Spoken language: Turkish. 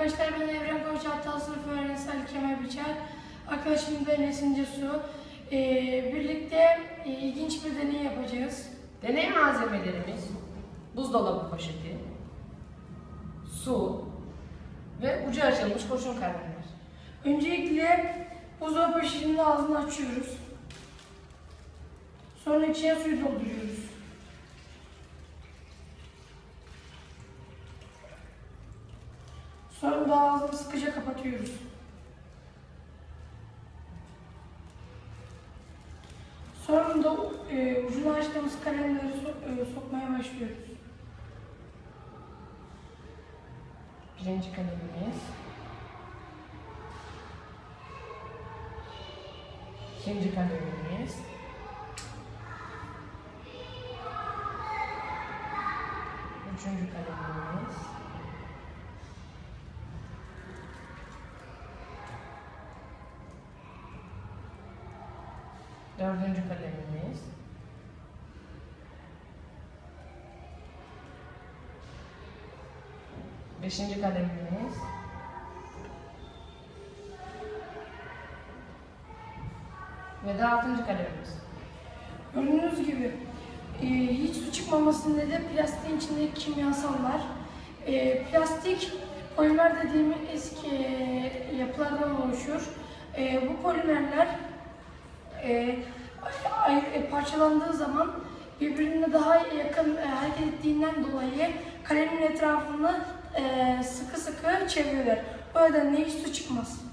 arkadaşlar ben Evren Koç Aptal Sınıf Öğrencisi Ali Kemal Biçer. Arkadaşım da Enes İncesu. Ee, birlikte e, ilginç bir deney yapacağız. Deney malzemelerimiz buzdolabı poşeti, su ve ucu açılmış kurşun kalemler. Öncelikle buzdolabı poşetinin ağzını açıyoruz. Sonra içine suyu dolduruyoruz. Sonra ağzını sıkıca kapatıyoruz. Sonra da e, ucunu açtığımız kalemleri so- e, sokmaya başlıyoruz. Birinci kalemimiz. İkinci kalemimiz. Üçüncü kalemimiz. Dördüncü kalemimiz. Beşinci kalemimiz. Ve de altıncı kalemimiz. Gördüğünüz gibi e, hiç su çıkmamasının nedeni plastiğin içindeki kimyasallar. E, plastik polimer dediğimiz eski e, yapılardan oluşur. E, bu polimerler e, ay- e, parçalandığı zaman birbirine daha yakın e, hareket ettiğinden dolayı kalemin etrafını e, sıkı sıkı çevirilir. O nedenle hiç su çıkmaz.